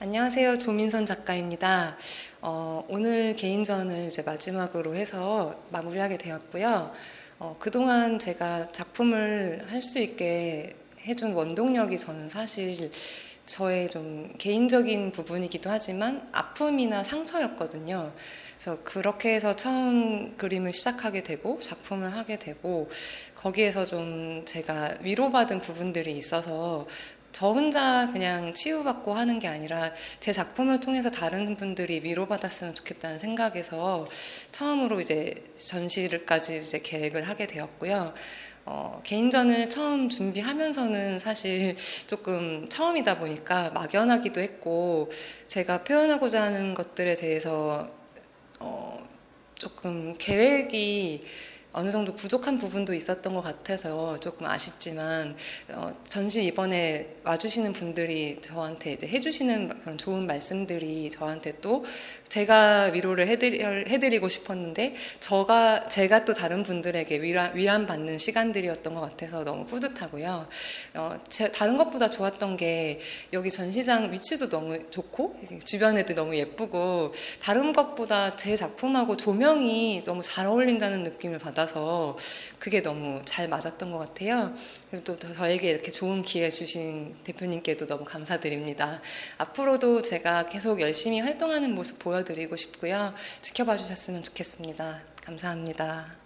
안녕하세요. 조민선 작가입니다. 어, 오늘 개인전을 이제 마지막으로 해서 마무리하게 되었고요. 어, 그동안 제가 작품을 할 수 있게 해준 원동력이 저는 사실 저의 좀 개인적인 부분이기도 하지만 아픔이나 상처였거든요. 그래서 그렇게 해서 처음 그림을 시작하게 되고 작품을 하게 되고 거기에서 좀 제가 위로받은 부분들이 있어서 저 혼자 그냥 치유받고 하는 게 아니라 제 작품을 통해서 다른 분들이 위로받았으면 좋겠다는 생각에서 처음으로 이제 전시를까지 이제 계획을 하게 되었고요. 어, 개인전을 처음 준비하면서는 사실 조금 처음이다 보니까 막연하기도 했고 제가 표현하고자 하는 것들에 대해서 어, 조금 계획이 어느 정도 부족한 부분도 있었던 것 같아서 조금 아쉽지만 어, 전시 이번에 와주시는 분들이 저한테 이제 해주시는 그런 좋은 말씀들이 저한테 또 제가 위로를 해드리, 해드리 고 싶었는데 저가 제가 또 다른 분들에게 위안, 위안 받는 시간들이었던 것 같아서 너무 뿌듯하고요. 어, 제, 다른 것보다 좋았던 게 여기 전시장 위치도 너무 좋고 주변에도 너무 예쁘고 다른 것보다 제 작품하고 조명이 너무 잘 어울린다는 느낌을 받아서 그게 너무 잘 맞았던 것 같아요. 그리고 또 저에게 이렇게 좋은 기회 주신 대표님께도 너무 감사드립니다. 앞으로도 제가 계속 열심히 활동하는 모습 보여드리고 싶고요. 지켜봐 주셨으면 좋겠습니다. 감사합니다.